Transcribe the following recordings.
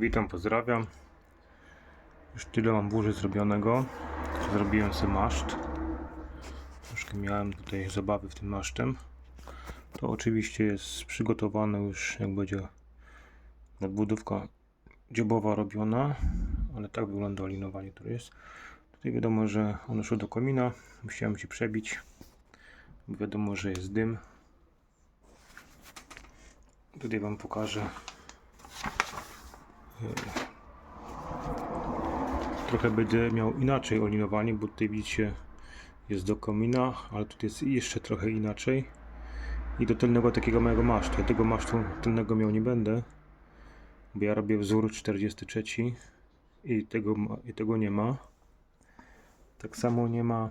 Witam, pozdrawiam. Już tyle mam burzy zrobionego. Zrobiłem sobie maszt. Troszkę miałem tutaj zabawy w tym masztem. To oczywiście jest przygotowane już jak będzie nadbudówka dziobowa robiona, ale tak wygląda olinowanie, które jest. Tutaj wiadomo, że ono szło do komina. Musiałem się przebić. Wiadomo, że jest dym. Tutaj Wam pokażę. Trochę będzie miał inaczej olinowanie, bo tutaj widzicie jest do komina, ale tutaj jest jeszcze trochę inaczej. I do tylnego takiego małego masztu. Ja tego masztu tylnego miał nie będę, bo ja robię wzór 43 i tego, i tego nie ma. Tak samo nie ma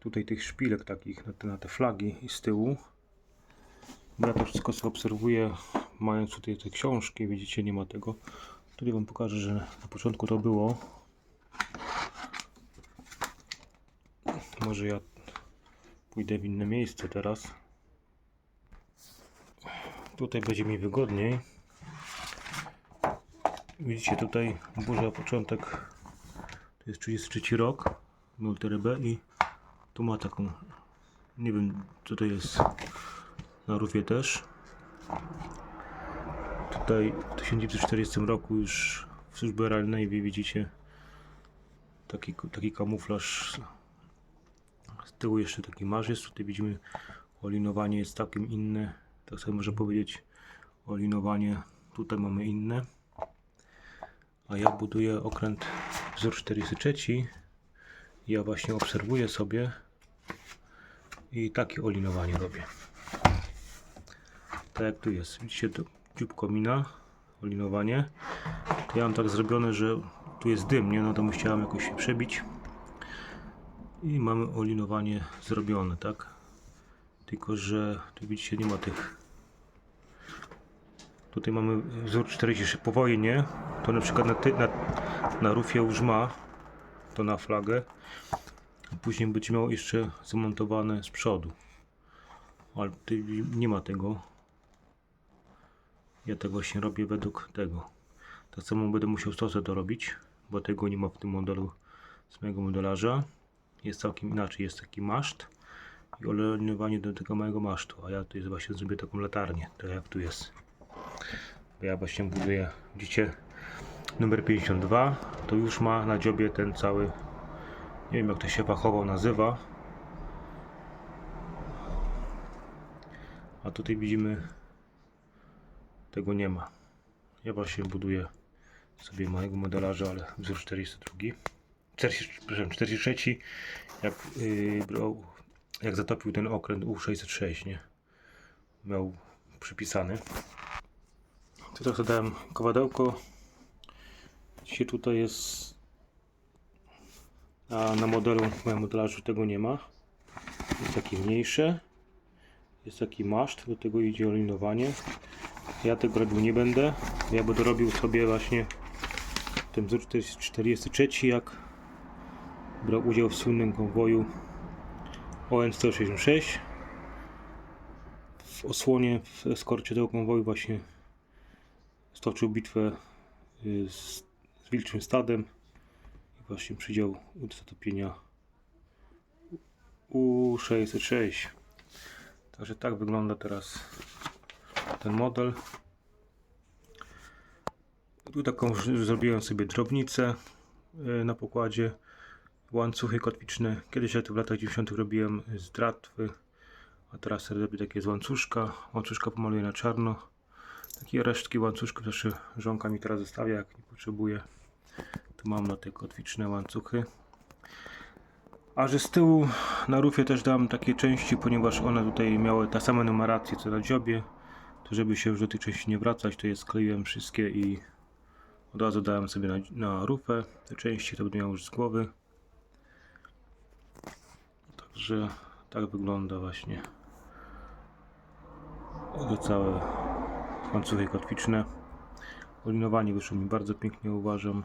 tutaj tych szpilek takich na te, na te flagi z tyłu. Ja to wszystko sobie obserwuję, mając tutaj te książki, widzicie, nie ma tego. Tutaj wam pokażę, że na początku to było. Może ja pójdę w inne miejsce teraz. Tutaj będzie mi wygodniej. Widzicie, tutaj burza początek to jest 33 rok, 0 B i tu ma taką, nie wiem co to jest, na rufie też. Tutaj w 1940 roku już w służbie Royal Navy widzicie taki, taki kamuflaż. Z tyłu jeszcze taki marz jest. Tutaj widzimy olinowanie jest całkiem inne. Tak sobie można powiedzieć olinowanie tutaj mamy inne. A ja buduję okręt wzór 43. Ja właśnie obserwuję sobie i takie olinowanie robię. Tak jak tu jest. Widzicie to dziób komina, olinowanie. Ja mam tak zrobione, że tu jest dym, nie? No to musiałem jakoś się przebić. I mamy olinowanie zrobione, tak? Tylko, że tu widzicie nie ma tych. Tutaj mamy wzór 43 po wojnie. To na przykład na, ty, na, na rufie już ma. To na flagę. Później będzie miał jeszcze zamontowane z przodu. Ale tutaj nie ma tego. Ja tego właśnie robię według tego. Tak samo będę musiał stosę to robić, bo tego nie ma w tym modelu z mojego modelarza. Jest całkiem inaczej, jest taki maszt i olejnowanie do tego małego masztu, a ja tutaj właśnie zrobię taką latarnię, tak jak tu jest. Bo ja właśnie buduję, widzicie, numer 52, to już ma na dziobie ten cały, nie wiem jak to się fachowo nazywa. A tutaj widzimy tego nie ma. Ja właśnie buduję sobie małego modelarza, ale wzór 42. 40, przepraszam, 43. Jak, yy, brał, jak zatopił ten okręt U606, nie? Miał przypisany. Tutaj sobie dałem kowadełko. Dzisiaj tutaj jest. A na modelu, w moim modelarzu tego nie ma. Jest takie mniejsze. Jest taki maszt, do tego idzie olinowanie. Ja tego robił nie będę. Ja będę robił sobie właśnie ten wzór 43, jak brał udział w słynnym konwoju ON-166. W osłonie, w eskorcie tego konwoju właśnie stoczył bitwę y, z, z wilczym stadem i właśnie przydział do zatopienia U-606. Także tak wygląda teraz ten model. Tu taką zrobiłem sobie drobnicę y, na pokładzie, łańcuchy kotwiczne. Kiedyś ja to w latach 90. robiłem z dratwy, a teraz robię takie z łańcuszka. Łańcuszka pomaluję na czarno. Takie resztki łańcuszków też żonka mi teraz zostawia, jak nie potrzebuje. Tu mam na te kotwiczne łańcuchy. A że z tyłu na rufie też dam takie części, ponieważ one tutaj miały te same numeracje co na dziobie. To żeby się już do tych części nie wracać, to je skleiłem wszystkie i od razu dałem sobie na, na rufę te części, to będę miał już z głowy. Także tak wygląda właśnie te całe łańcuchy kotwiczne. Olinowanie wyszło mi bardzo pięknie uważam.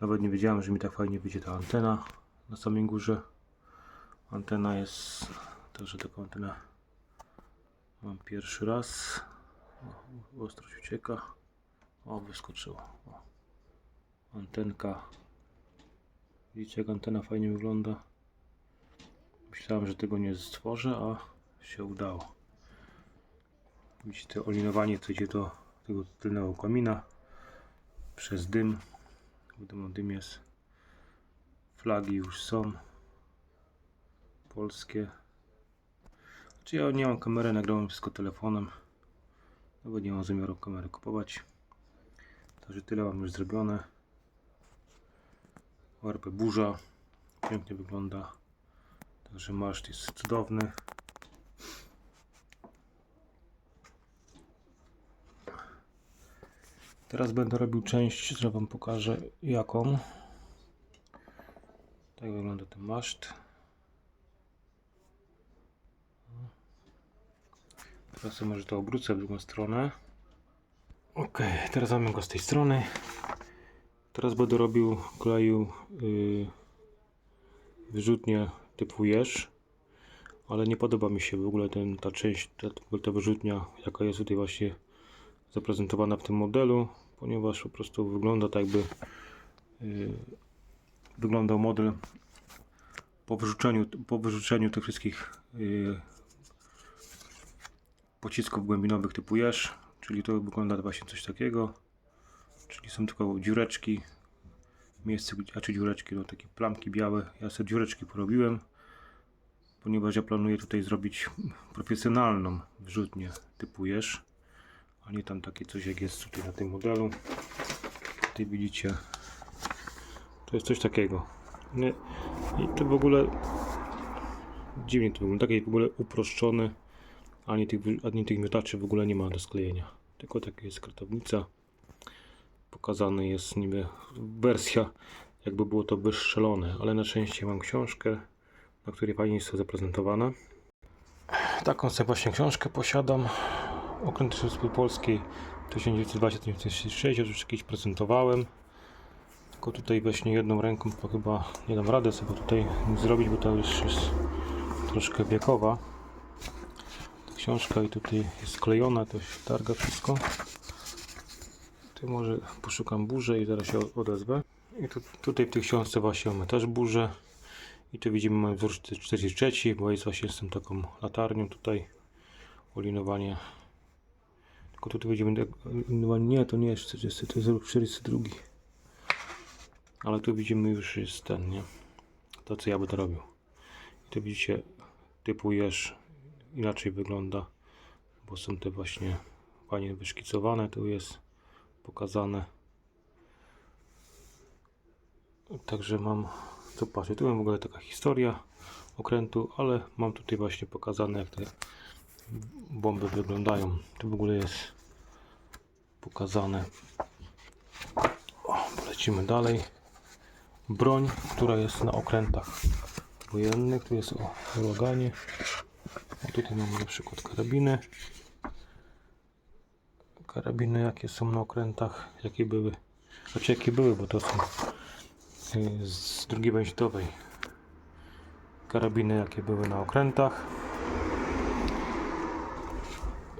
Nawet nie wiedziałem, że mi tak fajnie wyjdzie ta antena na samej górze. Antena jest, także taką antenę mam pierwszy raz. O, Ostrość ucieka. O, wyskoczyło. O. Antenka. Widzicie, jak antena fajnie wygląda. Myślałem, że tego nie stworzę, a się udało. Widzicie, to olinowanie co idzie do tego tylnego komina przez dym. Wiadomo, dym jest. Flagi już są. Polskie. Znaczy ja nie mam kamery, nagrałem wszystko telefonem. Nawet nie mam zamiaru kamery kupować. Także tyle mam już zrobione. ORP burza. Pięknie wygląda. Także maszt jest cudowny. Teraz będę robił część, że wam pokażę jaką. Tak wygląda ten maszt. Teraz może to obrócę w drugą stronę. Ok, teraz mamy go z tej strony. Teraz będę robił, kleił yy, wyrzutnię typu jeż. Ale nie podoba mi się w ogóle ten, ta część, ta, ta wyrzutnia, jaka jest tutaj właśnie zaprezentowana w tym modelu, ponieważ po prostu wygląda tak jakby yy, wyglądał model po wyrzuceniu, po wyrzuceniu tych wszystkich yy, pocisków głębinowych typu jeż, czyli to wygląda właśnie coś takiego, czyli są tylko dziureczki, miejsce, a czy dziureczki, no takie plamki białe, ja sobie dziureczki porobiłem, ponieważ ja planuję tutaj zrobić profesjonalną wrzutnię typu jeż, a nie tam takie coś jak jest tutaj na tym modelu. Tutaj widzicie, to jest coś takiego. Nie, I to w ogóle dziwnie to wygląda, takie w ogóle uproszczone, ani tych, ani tych miotaczy w ogóle nie ma do sklejenia. Tylko taka jest kartownica. Pokazane jest niby wersja, jakby było to wystrzelone, ale na szczęście mam książkę, na której fajnie jest to zaprezentowane. Taką sobie właśnie książkę posiadam. Okręt Rzeczypospolitej Polskiej 1920-1936, już kiedyś prezentowałem. Tylko tutaj właśnie jedną ręką to chyba nie dam radę sobie tutaj zrobić, bo to już jest troszkę wiekowa. Książka i tutaj jest sklejona, to się targa wszystko. Tu może poszukam burzę i zaraz się odezwę. I tu, tutaj w tej książce właśnie mamy też burzę. I tu widzimy mamy wzór 43, bo jest właśnie z tym taką latarnią tutaj. Olinowanie. Tylko tutaj widzimy. Nie, to nie jest 40, to jest rok 42. Ale tu widzimy już jest ten, nie? To co ja by to robił. I tu widzicie typu jeż inaczej wygląda, bo są te właśnie fajnie wyszkicowane, tu jest pokazane. Także mam, tu patrzę, tu mam w ogóle taka historia okrętu, ale mam tutaj właśnie pokazane jak te bomby wyglądają. Tu w ogóle jest pokazane. O, polecimy dalej. Broń, która jest na okrętach wojennych, tu jest o huraganie. Tutaj mamy na przykład karabiny. Karabiny jakie są na okrętach, jakie były. Znaczy jakie były, bo to są y, z II wojny. Karabiny jakie były na okrętach.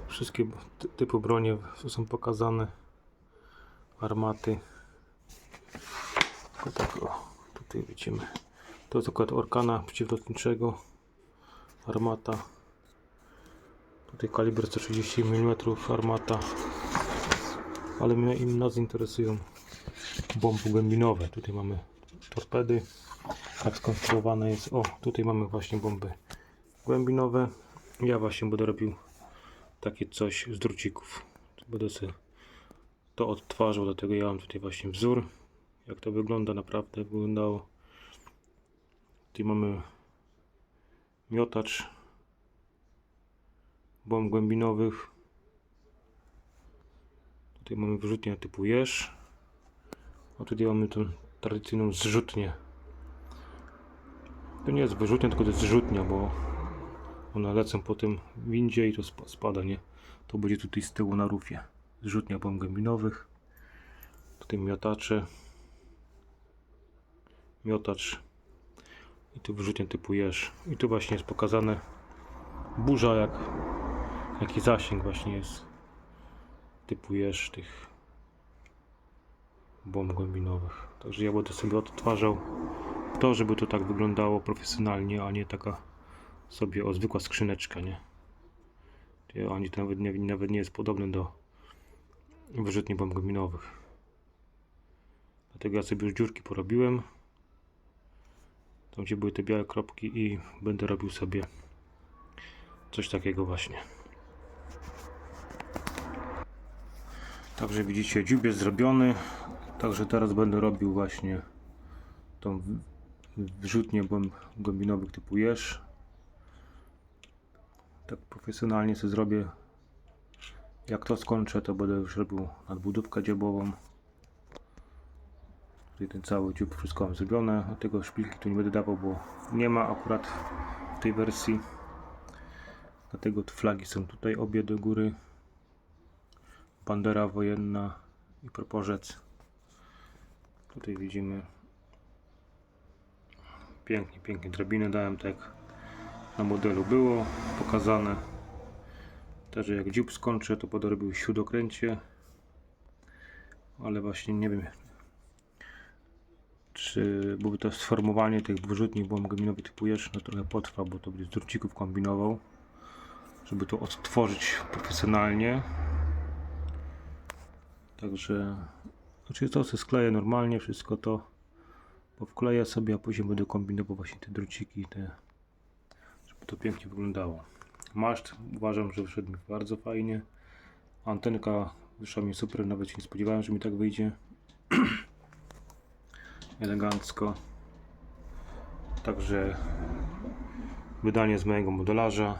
Wszystkie ty- typy broni są pokazane. Armaty. Tylko tak o, tutaj widzimy. To jest akurat orkana przeciwlotniczego. Armata. Tutaj kaliber 130 mm armata. Ale mnie im nas interesują bomby głębinowe. Tutaj mamy torpedy. Tak skonstruowane jest. O, tutaj mamy właśnie bomby głębinowe. Ja właśnie będę robił takie coś z drucików. Będę sobie to odtwarzał, dlatego ja mam tutaj właśnie wzór. Jak to wygląda naprawdę wyglądało. Tutaj mamy miotacz bomb głębinowych. Tutaj mamy wyrzutnię typu jeż. A tutaj mamy tą tradycyjną zrzutnię. To nie jest wyrzutnia, tylko to jest zrzutnia, bo one lecą po tym windzie i to spa- spada, nie? To będzie tutaj z tyłu na rufie. Zrzutnia bomb głębinowych. Tutaj miotacze. Miotacz. I tu wyrzutnia typu jeż. I tu właśnie jest pokazane burza, jak, jaki zasięg właśnie jest typu jeż tych bomb głębinowych. Także ja będę sobie odtwarzał to, żeby to tak wyglądało profesjonalnie, a nie taka sobie o zwykła skrzyneczka, nie? Ani to nawet nie, nawet nie jest podobne do wyrzutni bomb głębinowych. Dlatego ja sobie już dziurki porobiłem. Tam gdzie były te białe kropki i będę robił sobie coś takiego właśnie. Także widzicie, dziób jest zrobiony. Także teraz będę robił właśnie tą wrzutnię głęb- głębinowych typu jeż. Tak profesjonalnie sobie zrobię. Jak to skończę, to będę już robił nadbudówkę dziobową. Tutaj ten cały dziób, wszystko mam zrobione. A tego szpilki tu nie będę dawał, bo nie ma akurat w tej wersji. Dlatego te flagi są tutaj obie do góry. Bandera wojenna i proporzec. Tutaj widzimy pięknie, pięknie drabiny dałem tak na modelu było pokazane. Też jak dziób skończę to będę robił śródokręcie. Ale właśnie nie wiem czy byłoby to sformowanie tych dwurzutnych bomb guminowych typu jeż, no trochę potrwa, bo to będzie z drucików kombinował żeby to odtworzyć profesjonalnie. Także, znaczy to sobie skleję normalnie, wszystko to powkleję sobie, a później będę kombinował właśnie te druciki, te, żeby to pięknie wyglądało. Maszt uważam, że wyszedł mi bardzo fajnie. Antenka wyszła mi super, nawet się nie spodziewałem, że mi tak wyjdzie. Elegancko. Także wydanie z mojego modelarza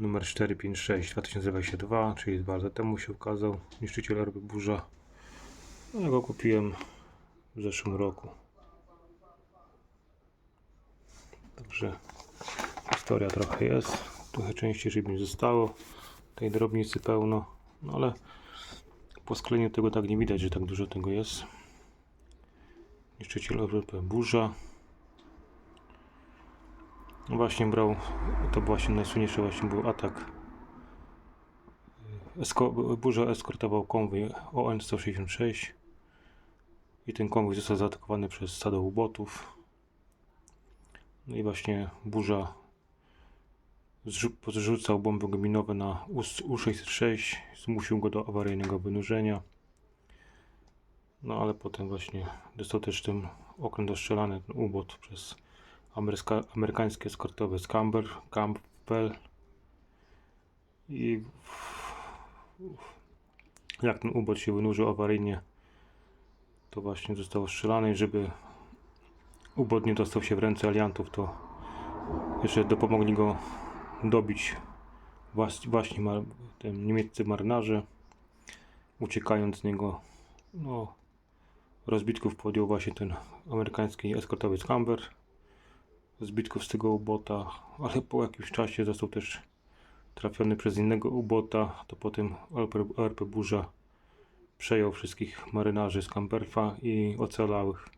numer 456 2022, czyli dwa lata temu się ukazał niszczyciel Erby Burza. Ja go kupiłem w zeszłym roku. Także historia trochę jest. Trochę części żeby mi zostało. Tej drobnicy pełno. No ale po skleniu tego tak nie widać, że tak dużo tego jest. Niszczyciel Erby Burza. Właśnie brał, to właśnie najsłynniejszy właśnie był atak. Esko, burza eskortował konwój ON-166 i ten konwój został zaatakowany przez stado ubotów. No i właśnie burza podrzucał bomby guminowe na US- U-606, zmusił go do awaryjnego wynurzenia. No ale potem właśnie dostał też tym okręt ostrzelany, ten ubot przez ameryka, amerykańskie eskortowe Scamber, Campbell i jak ten ubot się wynurzył awaryjnie to właśnie został strzelany. Żeby ubot nie dostał się w ręce aliantów to jeszcze dopomogli go dobić właśnie mar- niemieccy marynarze uciekając z niego no rozbitków podjął właśnie ten amerykański eskortowy Scamber zbitków z tego ubota, ale po jakimś czasie został też trafiony przez innego ubota, to potem ORP Burza przejął wszystkich marynarzy z Camperfa i ocalałych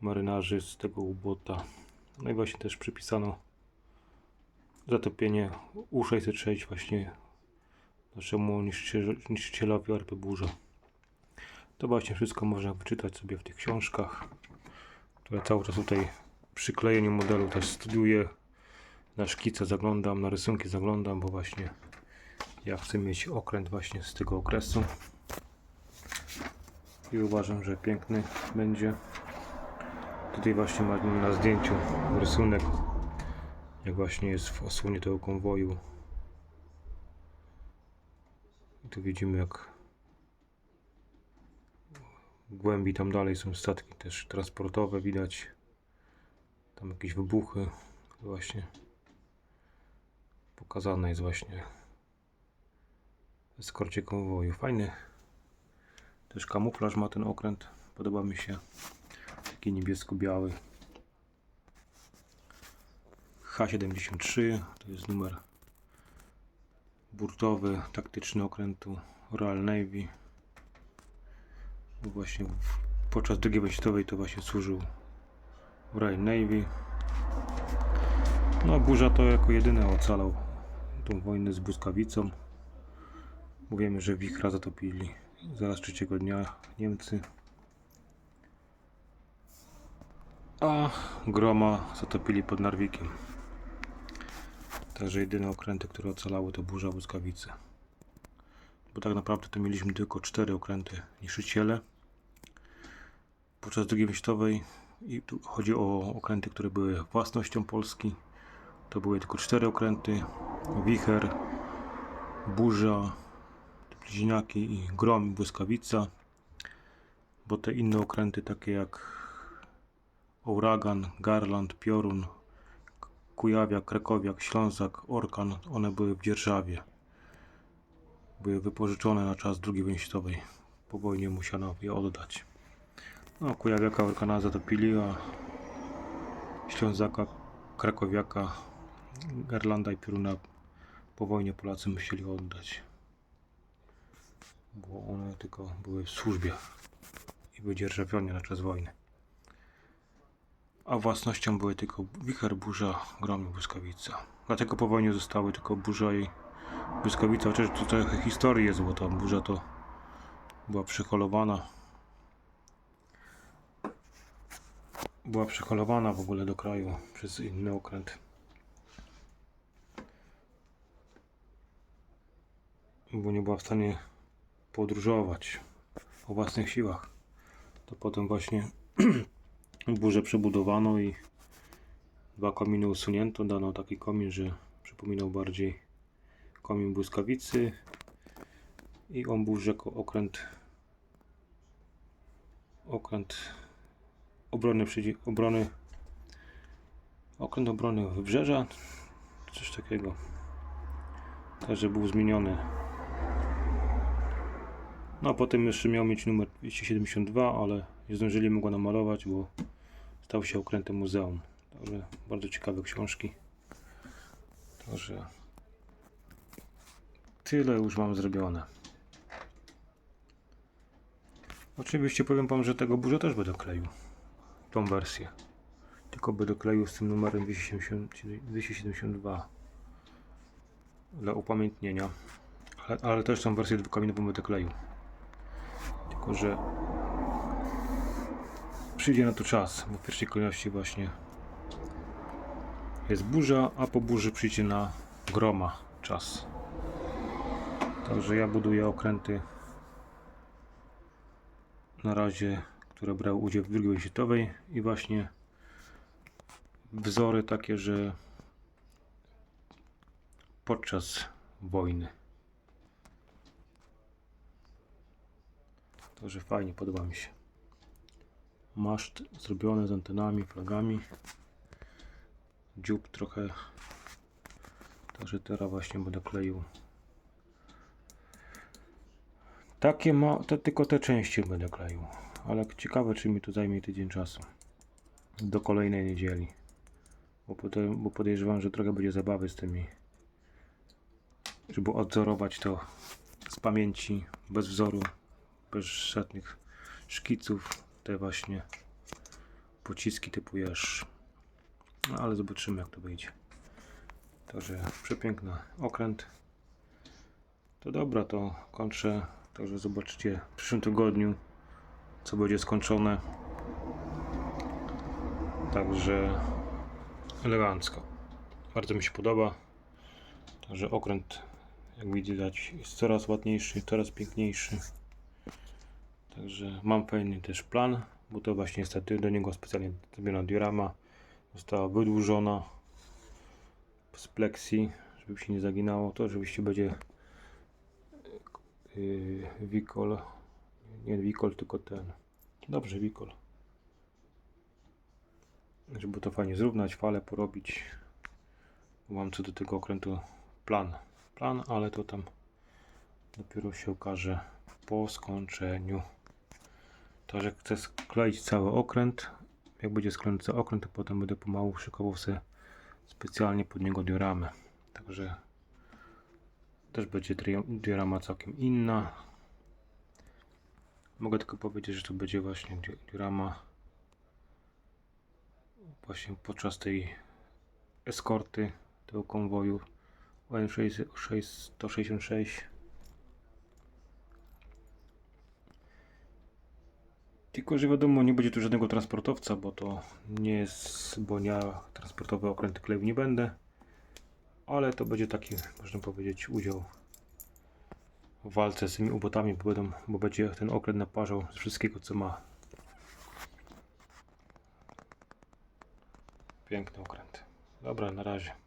marynarzy z tego ubota. No i właśnie też przypisano zatopienie U-606 właśnie naszemu niszczyciel- niszczycielowi ORP Burza. To właśnie wszystko można wyczytać sobie w tych książkach, które cały czas tutaj przy klejeniu modelu też studiuję. Na szkice zaglądam, na rysunki zaglądam, bo właśnie ja chcę mieć okręt właśnie z tego okresu. I uważam, że piękny będzie. Tutaj właśnie mamy na zdjęciu rysunek, jak właśnie jest w osłonie tego konwoju. I tu widzimy jak głębi tam dalej są statki też transportowe widać. Tam jakieś wybuchy właśnie pokazane jest właśnie w eskorcie konwoju. Fajny też kamuflaż ma ten okręt. Podoba mi się. Taki niebiesko-biały. H73 to jest numer burtowy, taktyczny okrętu Royal Navy. Był Właśnie podczas II wojny światowej to właśnie służył w Royal Navy. No, burza to jako jedyny ocalał tą wojnę z błyskawicą. Mówimy, że wichra zatopili Zaraz trzeciego dnia Niemcy. A groma zatopili pod Narwikiem. Także jedyne okręty, które ocalały to burza błyskawice. Bo tak naprawdę to mieliśmy tylko cztery okręty niszczyciele. Podczas II wojny światowej i tu chodzi o okręty, które były własnością Polski. To były tylko cztery okręty. Wicher, burza, bliźniaki i grom i błyskawica. Bo te inne okręty takie jak Ouragan, Garland, Piorun, Kujawiak, Krakowiak, Ślązak, Orkan, one były w dzierżawie. Były wypożyczone na czas II wojny światowej. Po wojnie musiano je oddać. No, Kujawiaka, Orkana zatopili, a Ślązaka, Krakowiaka, Garlanda i Pioruna po wojnie Polacy musieli oddać. Bo one tylko były w służbie i były dzierżawione na czas wojny. A własnością były tylko wicher, burza, grom i błyskawica. Dlatego po wojnie zostały tylko burza i błyskawica. Chociaż tu trochę historii jest, bo ta burza to była przeholowana. Była przeholowana w ogóle do kraju przez inny okręt. Bo nie była w stanie podróżować o własnych siłach. To potem właśnie burzę przebudowano i dwa kominy usunięto. Dano taki komin, że przypominał bardziej komin błyskawicy i on był rzeko okręt okręt obrony, obrony okręt obrony wybrzeża coś takiego. Także był zmieniony. No a potem jeszcze miał mieć numer 272 ale nie zdążyli go namalować bo stał się okrętem muzeum. Także bardzo ciekawe książki. Także tyle już mam zrobione. Oczywiście powiem Wam, że tego burza też będę kleił. Tą wersję. Tylko będę kleił z tym numerem 270, 272 dla upamiętnienia. Ale, ale też tą wersję dwukamienową będę kleił. Tylko, że przyjdzie na to czas, bo w pierwszej kolejności właśnie jest burza, a po burzy przyjdzie na groma czas. Także ja buduję okręty na razie, które brały udział w II wojnie światowej i właśnie wzory takie, że podczas wojny. Także fajnie, podoba mi się. Maszt zrobiony z antenami, flagami. Dziób trochę. Także teraz właśnie będę kleił Takie ma, to tylko te części będę kleił. Ale ciekawe, czy mi to zajmie tydzień czasu. Do kolejnej niedzieli. Bo, potem, bo podejrzewam, że trochę będzie zabawy z tymi. Żeby odzorować to z pamięci, bez wzoru, bez żadnych szkiców. Te właśnie pociski typu jeż. No, ale zobaczymy, jak to wyjdzie. Także przepiękny okręt. To dobra, to kończę. Także zobaczycie w przyszłym tygodniu, co będzie skończone. Także elegancko. Bardzo mi się podoba. Także okręt, jak widać, jest coraz ładniejszy, coraz piękniejszy. Także mam pewien też plan, bo to właśnie niestety do niego specjalnie zrobiona diorama. Została wydłużona z plexi, żeby się nie zaginało. To oczywiście będzie yy, Wikol. Nie Wikol, tylko ten. Dobrze, Wikol. Żeby to fajnie zrównać, fale porobić. Mam co do tego okrętu plan. Plan, ale to tam dopiero się okaże po skończeniu. Także chcę skleić cały okręt. Jak będzie sklejony cały okręt, to potem będę pomału szykował sobie specjalnie pod niego dioramę. Także też będzie diorama całkiem inna. Mogę tylko powiedzieć, że to będzie właśnie diorama właśnie podczas tej eskorty tego konwoju ON 166 Tylko, że wiadomo, nie będzie tu żadnego transportowca, bo to nie jest, bo ja transportowy okręt kleju nie będę. Ale to będzie taki, można powiedzieć, udział walce z tymi ubotami, bo, będą, bo będzie ten okręt naparzał z wszystkiego, co ma. Piękny okręt. Dobra, na razie.